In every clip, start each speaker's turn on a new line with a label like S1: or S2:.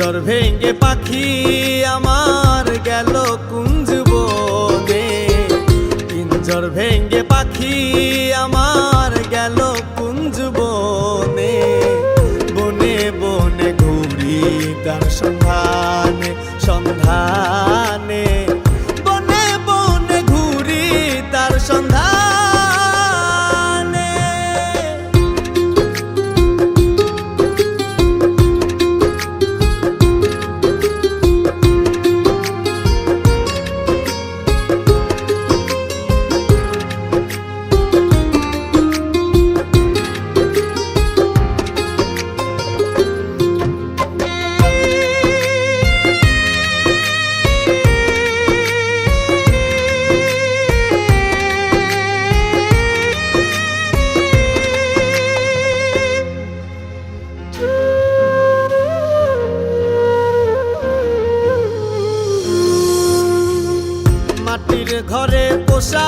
S1: জর ভেঙ্গে পাখি আমার গেল কুঞ্জবনে ইঞ্জর ভেঙ্গে পাখি আমার গেল কুঞ্জবনে বনে। বনে ঘুরি তার সন্ধ্যা মাটির ঘরে পোষা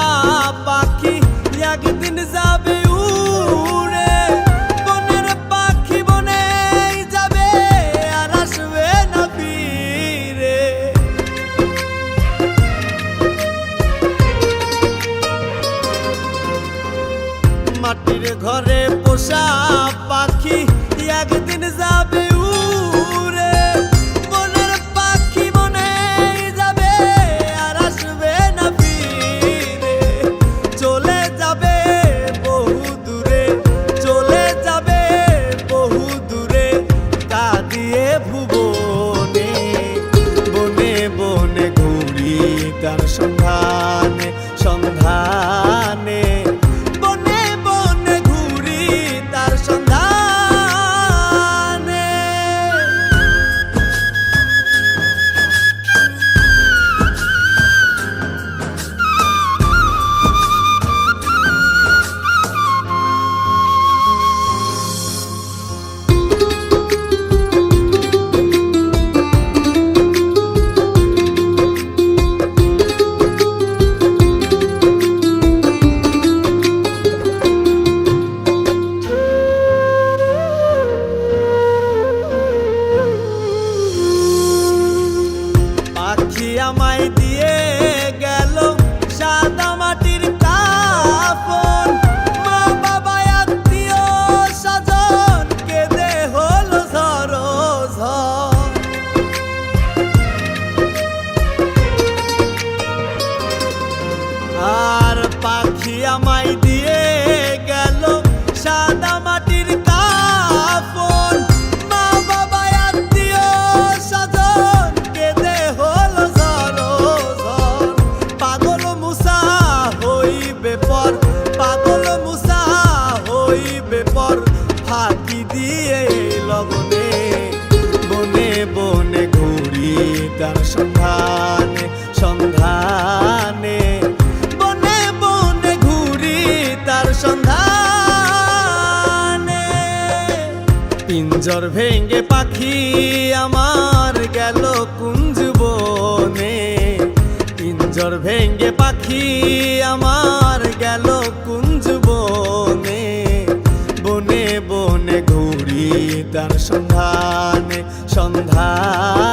S1: পাখি আমায় দিয়ে গেল সাদা মাটির কাফন। মা বাবা, আত্মীয় স্বজন, কেঁদে হল জল পাগল মুসা হইবে পর সন্ধানে। পিঞ্জর ভেঙ্গে পাখি আমার গেল কুঞ্জবনে। পিঞ্জর ভেঙ্গে পাখি আমার গেল কুঞ্জ বনে বনে বনে ঘুরি তার সন্ধানে, সন্ধান।